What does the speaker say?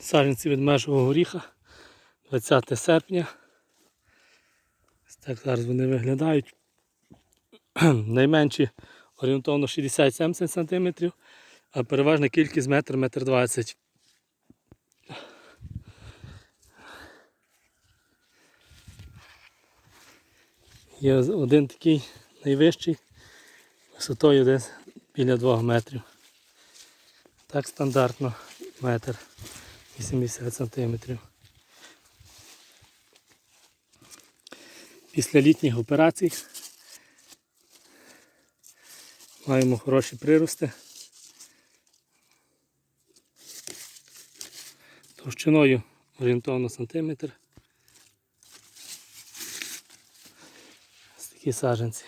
Саджанці від межового горіха. 20 серпня. Ось так зараз вони виглядають. Найменші орієнтовно 60-70 см, а переважна кількість метр, метр 20 Є один такий найвищий, висотою десь біля 2 метрів. Так стандартно метр 80 сантиметрів. Після літніх операцій маємо хороші прирости. Товщиною орієнтовно сантиметр. Ось такі саджанці.